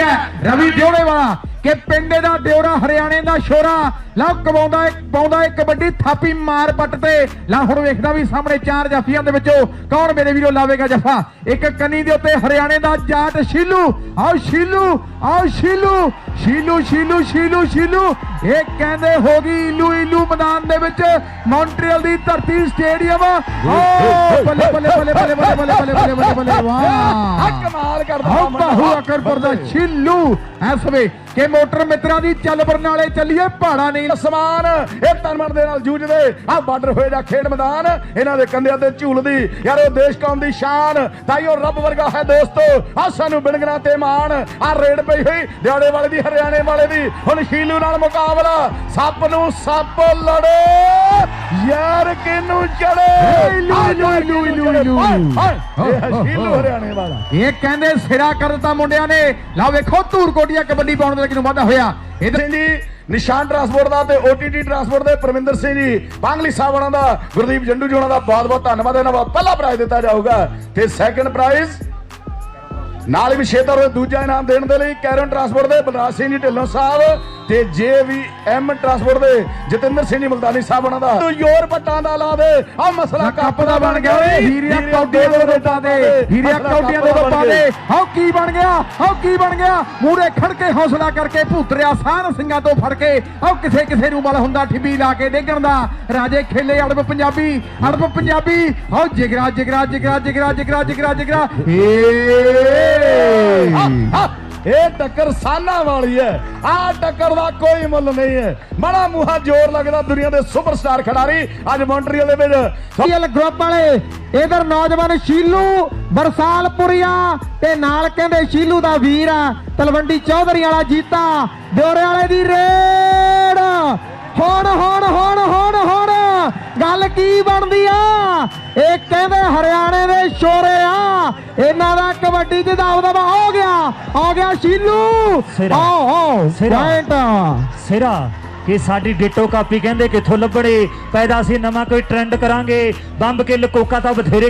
ਹੈ ਰਵੀ ਦਿਉੜੇ ਵਾਲਾ ਕਿ ਪਿੰਡੇ ਦਾ ਦਿਉਰਾ ਹਰਿਆਣੇ ਦਾ ਸ਼ੋਰਾ ਲਓ ਕਮਾਉਂਦਾ ਇੱਕ ਪਾਉਂਦਾ ਇੱਕ ਕਬੱਡੀ ਥਾਪੀ ਮਾਰ ਪੱਟ ਤੇ ਲਾ ਹੁਣ ਵੇਖਦਾ ਵੀ ਸਾਹਮਣੇ ਚਾਰ ਜਾਫੀਆਂ ਦੇ ਵਿੱਚੋਂ ਕੌਣ ਮੇਰੇ ਵੀਰੋ ਲਾਵੇਗਾ ਜਫਾ ਇੱਕ ਕੰਨੀ ਦੇ ਉੱਤੇ ਹਰਿਆਣੇ ਦਾ ਜਾਟ ਸ਼ੀਲੂ ਆਓ ਸ਼ੀਲੂ ਆਓ ਸ਼ੀਲੂ ਸ਼ੀਲੂ ਸ਼ੀਲੂ ਸ਼ੀਲੂ ਸ਼ੀਲੂ ਇਹ ਕਹਿੰਦੇ ਹੋ ਗਈ ਇਲੂ ਇਲੂ ਮੈਦਾਨ ਦੇ ਵਿੱਚ ਮੌਂਟਰੀਅਲ ਦੀ ਧਰਤੀ ਸਟੇਡੀਅਮ ਓ ਬੱਲੇ ਬੱਲੇ ਬੱਲੇ ਬੱਲੇ ਬੱਲੇ ਬੱਲੇ ਬੱਲੇ ਬੱਲੇ ਵਾਹ हब्बा हुआ कर पर्दा छिल्लू ऐसवे ਕਿ ਮੋਟਰ ਮਿੱਤਰਾਂ ਦੀ ਚੱਲ ਬਰਨਾਲੇ ਚੱਲੀਏ ਪਹਾੜਾ ਨਹੀਂ ਸਮਾਨ ਇਹ ਤਨਮਨ ਦੇ ਨਾਲ ਜੂਝਦੇ। ਆ ਬਾਰਡਰ ਹੋਏ ਦਾ ਖੇਡ ਮੈਦਾਨ ਇਹਨਾਂ ਦੇ ਕੰਧਿਆਂ ਤੇ ਝੂਲਦੀ ਯਾਰ ਉਹ ਦੇਸ਼ ਕੌਮ ਦੀ ਸ਼ਾਨ ਤਾਈਓ ਰੱਬ ਵਰਗਾ ਹੈ ਦੋਸਤੋ ਆ ਸਾਨੂੰ ਬਿਣਗਣਾ ਤੇ ਮਾਣ ਆ ਰੇਡ ਪਈ ਹੋਈ ਦਿਹਾੜੇ ਵਾਲੇ ਦੀ ਹਰਿਆਣੇ ਵਾਲੇ ਦੀ ਹੁਣ ਸ਼ੀਲੂ ਨਾਲ ਮੁਕਾਬਲਾ ਸੱਪ ਨੂੰ ਸੱਪ ਲੜੇ ਯਾਰ ਕਿਨੂੰ ਚੜੇ ਇਲੂ, ਇਲੂ, ਇਲੂ, ਇਲੂ। ਇਹ ਸ਼ੀਲੂ ਹਰਿਆਣੇ ਵਾਲਾ। ਇਹ ਕਹਿੰਦੇ ਸਿਰਾ ਕਰ ਦਿੱਤਾ ਮੁੰਡਿਆਂ ਨੇ। ਲਓ ਵੇਖੋ ਧੂਰ ਕੋਟੀਆ ਕਬੱਡੀ ਪਾਉਣ ਦੇ ਕਿਨੂੰ ਵਾਧਾ ਹੋਇਆ। ਇਧਰ ਜੀ ਨਿਸ਼ਾਨ ਟਰਾਂਸਪੋਰਟ ਦਾ ਤੇ OTT ਟਰਾਂਸਪੋਰਟ ਦੇ ਪਰਮਿੰਦਰ ਸਿੰਘ ਜੀ ਪਾਂਗਲੀ ਸਾਹਿਬ ਉਹਨਾਂ ਦਾ ਗੁਰਦੀਪ ਜੰਡੂ ਜੀ ਉਹਨਾਂ ਦਾ ਬਹੁਤ ਬਹੁਤ ਧੰਨਵਾਦ। ਇਹਨਾਂ ਦਾ ਪਹਿਲਾ ਪ੍ਰਾਈਜ਼ ਦਿੱਤਾ ਜਾਊਗਾ ਤੇ ਸੈਕੰਡ ਪ੍ਰਾਈਜ਼ ਨਾਲ ਹੀ ਵਿਸ਼ੇਤਰ ਦੂਜਾ ਇਨਾਮ ਦੇਣ ਦੇ ਲਈ ਕੈਰਨ ਟਰਾਂਸਪੋਰਟ ਦੇ ਬਲਰਾਜ ਸਿੰਘ ਜੀ ਢਿੱਲੋਂ ਸਾਹਿਬ ਤੇ JVM ਟਰਾਂਸਪੋਰਟ ਦੇ ਜਤਿੰਦਰ ਸਿੰਘ ਜੀ ਮਲਦਾਨੀ ਸਾਹਿਬ ਉਹਨਾਂ ਦਾ। ਯੋਰ ਪੱਟਾਂ ਦਾ ਲਾ ਦੇ। ਆ ਮਸਲਾ ਕੱਪ ਦਾ ਬਣ ਗਿਆ ਓਏ। ਹੀਰਿਆ ਕੌਡੀਆਂ ਦੇ ਪਾ ਦੇ ਹੀਰਿਆ ਕੌਡੀਆਂ ਦੇ ਪਾ ਦੇ ਹਾਉ ਕੀ ਬਣ ਗਿਆ? ਹਾਉ ਕੀ ਬਣ ਗਿਆ? ਮੂਰੇ ਖੜ ਕੇ ਹੌਸਲਾ ਕਰਕੇ ਭੂਤਰਿਆ ਸਾਨ ਸਿੰਘਾਂ ਤੋਂ ਫੜ ਕੇ ਹਾਉ ਕਿਸੇ ਕਿਸੇ ਨੂੰ ਮਲ ਹੁੰਦਾ ਠਿੱਬੀ ਲਾ ਕੇ ਡੇਗਣ ਦਾ। ਰਾਜੇ ਖੇਲੇ ਅੜਬ ਪੰਜਾਬੀ ਅੜਬ ਪੰਜਾਬੀ। ਹਾਉ ਜਿਗਰਾ ਜਿਗਰਾ ਜਿਗਰਾ ਜਿਗਰਾ ਜਿਗਰਾ ਜਿਗਰਾ ਜਿਗਰਾ। ਏ ਇਹ ਟੱਕਰ ਸਾਨਾ ਵਾਲੀ ਹੈ। ਆ ਟੱਕਰ ਦਾ ਕੋਈ ਮੁੱਲ ਨਹੀਂ ਹੈ। ਬੜਾ ਮੂੰਹਾਂ ਜ਼ੋਰ ਲੱਗਦਾ ਦੁਨੀਆ ਦੇ ਸੁਪਰਸਟਾਰ ਖਿਡਾਰੀ ਅੱਜ ਮੌਂਟਰੀਅਲ ਦੇ ਵਿੱਚ। ਸੀਐਲ ਗਰੁੱਪ ਵਾਲੇ ਇਧਰ ਨੌਜਵਾਨ ਸ਼ੀਲੂ ਬਰਸਾਲਪੁਰੀਆ ਤੇ ਨਾਲ ਕਹਿੰਦੇ ਸ਼ੀਲੂ ਦਾ ਵੀਰ ਆ ਤਲਵੰਡੀ ਚੌਧਰੀ ਵਾਲਾ ਜੀਤਾ ਦਿਓਰੇ ਵਾਲੇ ਦੀ ਰੇਡ। ਹੁਣ ਹੁਣ ਹੁਣ। ਕੀ ਬਣਦੀ ਆ? ਇਹ ਕਹਿੰਦੇ ਹਰਿਆਣੇ ਦੇ ਸ਼ੋਰੇ ਆ। ਇਹਨਾਂ ਦਾ ਕਬੱਡੀ ਚ ਦਬਦਬਾ ਹੋ ਗਿਆ। ਹੋ ਗਿਆ ਸ਼ੀਲੂ। ਆਓ ਆਓ। ਪੁਆਇੰਟ ਸਿਰਾ ਕਿ ਸਾਡੀ ਡਿਟੋ ਕਾਪੀ ਕਹਿੰਦੇ ਕਿੱਥੋਂ ਲੱਭਣੇ? ਪੈਦਾ ਸੀ ਨਵਾਂ ਕੋਈ ਟ੍ਰੈਂਡ ਕਰਾਂਗੇ। ਬੰਬ ਕੇ ਲਕੋਕਾ ਤਾਂ ਬਥੇਰੇ